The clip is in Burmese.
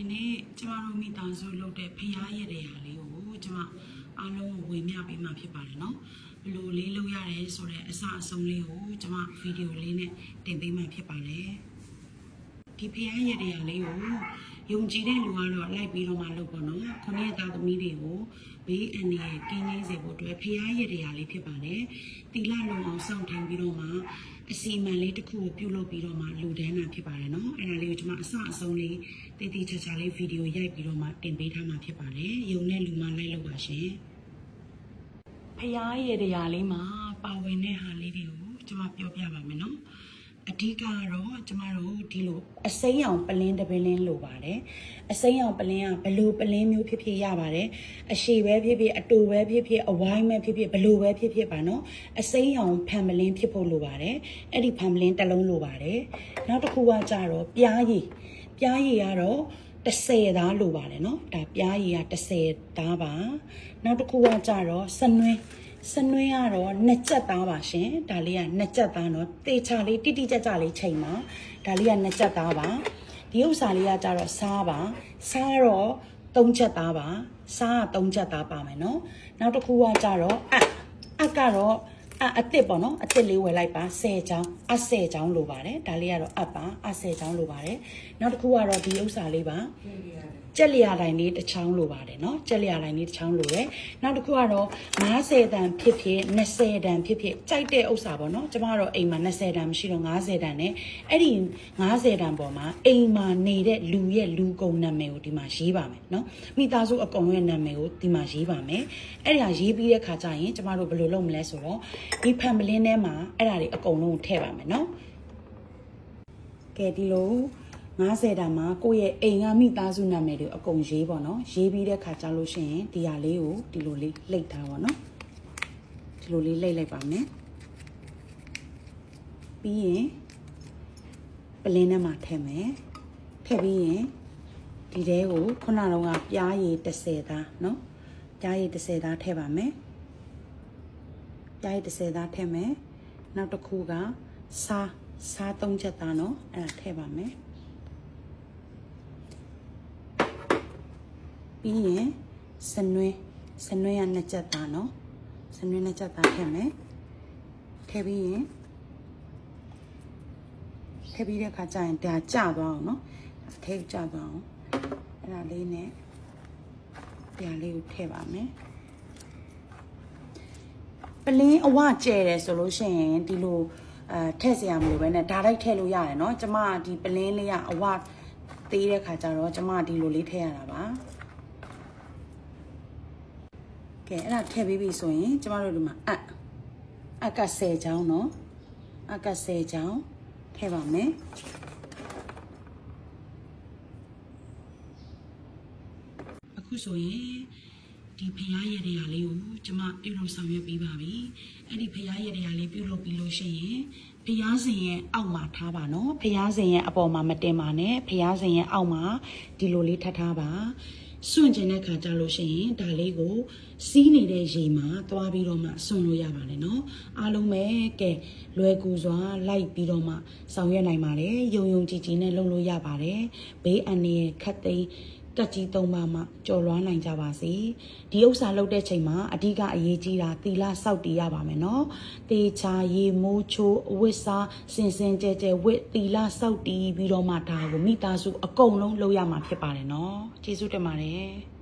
ဒီနေ့ကျမတို့မိသားစုလုပ်တဲ့ဖျားရတဲ့ဟာလေးကိုကျမအားလုံးကိုဝေမျှပေးမှဖြစ်ပါတယ်နော်ဘယ်လိုလေးလုပ်ရတယ်ဆိုတဲ့အစအဆုံးလေးကိုကျမဗီဒီယိုလေးနဲ့တင်ပေးမှဖြစ်ပါတယ် ဒီဖျားရတဲ့ဟာလေးကိုယုံကြည်တဲ့လူကတော့လိုက်ပြီးတော့မှလုပ်ပေါ့နော်ခொနည်းသားသမီးတွေကိုဘေးအန္တရာယ်ကင်းရင်းစေဖို့အတွက်ဖျားရတဲ့ဟာလေးဖြစ်ပါတယ်တီလာလုံအောင်စောင့်ထိုင်ပြီးတော့မှအစီအမံလေးတစ်ခုကိုပြုလုပ်ပြီးတော့မှလူဒန်းတာဖြစ်ပါတယ်နော်အဲ့ဒါလေးကိုကျမအစအဆုံးလေးတည်တည်ချာချာလေးဗီဒီယိုရိုက်ပြီးတော့မှတင်ပေးထားမှာဖြစ်ပါတယ်ယုံတဲ့လူမှလိုက်လို့ပါရှင်ဖျားရတဲ့ဟာလေးမှာပါဝင်တဲ့ဟာလေးတွေကိုကျမပြောပြပါမယ်နော် အဓိကကတော့ကျမတို့ဒီလိုအစိမ်းရောင်ပလင်းတပလင်းလိုပါတယ်အစိမ်းရောင်ပလင်းကဘလိုပလင်းမျိုးဖြစ်ဖြစ်ရပါတယ်အရှည်ပဲဖြစ်ဖြစ်အတူပဲဖြစ်ဖြစ်အဝိုင်းပဲဖြစ်ဖြစ်ဘလိုပဲဖြစ်ဖြစ်ပါနော်အစိမ်းရောင်ဖန်ပလင်းဖြစ်ဖို့လိုပါတယ်အဲ့ဒီဖန်ပလင်းတစ်လုံးလိုပါတယ်နောက်တစ်ခုကကြတော့ပြားရည်ပြားရည်ကတော့30သားလိုပါတယ်နော်ဒါပြားရည်က30သားပါနောက်တစ်ခုကကြတော့စနွင်း စနွှင်းကတော့နှစ်ကြက်သားပါရှင်ဒါလေးကနှစ်ကြက်သားနော်တေချာလေးတိတိကျကျလေးချိန်ပါဒါလေးကနှစ်ကြက်သားပါဒီဥစ္စာလေးကကြတော့စားပါစားတော့သုံးချက်သားပါစားကသုံးချက်သားပါမယ်နော်နောက်တစ်ခုကကြတော့အအကတော့အအတစ်ပေါ့နော်အတစ်လေးဝယ်လိုက်ပါ10ချောင်းအ10ချောင်းလိုပါတယ်ဒါလေးကတော့အပ်ပါအ10ချောင်းလိုပါတယ်နောက်တစ်ခုကတော့ဒီဥစ္စာလေးပါကြက်လျာတိုင်းလေးတစ်ချောင်းလိုပါတယ်เนาะကြက်လျာတိုင်းလေးတစ်ချောင်းလိုတယ်နောက်တစ်ခုကတော့90တန်ဖြစ်ဖြစ်20တန်ဖြစ်ဖြစ်ကြိုက်တဲ့ဥစ္စာပေါ့เนาะကျမတို့အိမ်မှာ20တန်မရှိတော့90တန်နဲ့အဲ့ဒီ90တန်ပေါ်မှာအိမ်မှာနေတဲ့လူရဲ့လူကုန်နာမည်ကိုဒီမှာရေးပါမယ်เนาะမိသားစုအကုန်ရဲ့နာမည်ကိုဒီမှာရေးပါမယ်အဲ့ဒါရေးပြီးတဲ့ခါကျရင်ကျမတို့ဘယ်လိုလုပ်မလဲဆိုတော့ဒီဖန်ပလင်းထဲမှာအဲ့ဒါတွေအကုန်လုံးထည့်ပါမယ်เนาะ ကဲဒီလို 90တန်မှာကိုယ့်ရဲ့အိမ်ကမိသားစုနာမည်တွေအကုန်ရေးပေါ့နော်ရေးပြီးတဲ့ခါကျလို့ရှိရင်ဒီဟာလေးကိုဒီလိုလေးလှိတ်ထားပါနော်ဒီလိုလေးလှိတ်လိုက်ပါမယ်ပြီးရင်ပလင်းထဲမှာထည့်မယ်ထည့်ပြီးရင်ဒီတဲကိုခုနကတော့ကပြားရည်30သားနော်ပြားရည်30သားထည့်ပါမယ်ပြားရည်30သားထည့်မယ်နောက်တစ်ခုကစားစားသုံးချက်သားနော်အဲ့ဒါထည့်ပါမယ် ပြီးရင်စနွေးစနွေးရနှစ်ချက်သားနော်စနွေးနှစ်ချက်သားထည့်မယ်ထည့်ပြီးရင်ထည့်ပြီးတဲ့အခါကျရင်ဒါကျသွားအောင်နော်အထည့်ကျသွားအောင်အဲ့ဒါလေးနဲ့ပြာလေးကိုထည့်ပါမယ်ပလင်းအဝကျဲတယ်ဆိုလို့ရှိရင်ဒီလိုအဲထည့်စရာမလိုပဲနဲ့ဒါလိုက်ထည့်လို့ရတယ်เนาะကျမဒီပလင်းလေးကအဝသေးတဲ့ခါကျတော့ကျမဒီလိုလေးထည့်ရတာပါ ကဲအဲ့ဒါထည့်ပြီးပြီဆိုရင်ကျမတို့ဒီမှာအပ်အပ်က10ချောင်းเนาะအပ်က10ချောင်းထည့်ပါမယ်အခုဆိုရင်ဒီဖျားရည်တွေကလေးကိုကျမပြုလုပ်ဆောင်ရွက်ပြီးပါပြီအဲ့ဒီဖျားရည်တွေကလေးပြုလုပ်ပြီးလို့ရှိရင်ဖျားစဉ်ရဲ့အောက်မှာထားပါနော်ဖျားစဉ်ရဲ့အပေါ်မှာမတင်ပါနဲ့ဖျားစဉ်ရဲ့အောက်မှာဒီလိုလေးထပ်ထားပါ စွန့်ကျင်တဲ့ခါကြလို့ရှိရင်ဒါလေးကိုစီးနေတဲ့ရေမှာသွားပြီးတော့မှစွန့်လို့ရပါတယ်နော်အားလုံးပဲကဲလွယ်ကူစွာလိုက်ပြီးတော့မှဆောင်ရွက်နိုင်ပါတယ်ယုံယုံကြည်ကြည်နဲ့လုပ်လို့ရပါတယ်ဘေးအန္တရာယ်ခတ်သိမ်း တက်ကြီးသုံးပါမှကြော်လွှားနိုင်ကြပါစေဒီဥစ္စာလုပ်တဲ့ချိန်မှာအဓိကအရေးကြီးတာသီလစောင့်တည်ရပါမယ်နော်တေချာရေမိုးချိုးအဝတ်စားစင်စင်ကြဲကြဲဝတ်သီလစောင့်တည်ပြီးတော့မှဒါကိုမိသားစုအကုန်လုံးလုပ်ရမှာဖြစ်ပါတယ်နော်ကျေးဇူးတင်ပါတယ်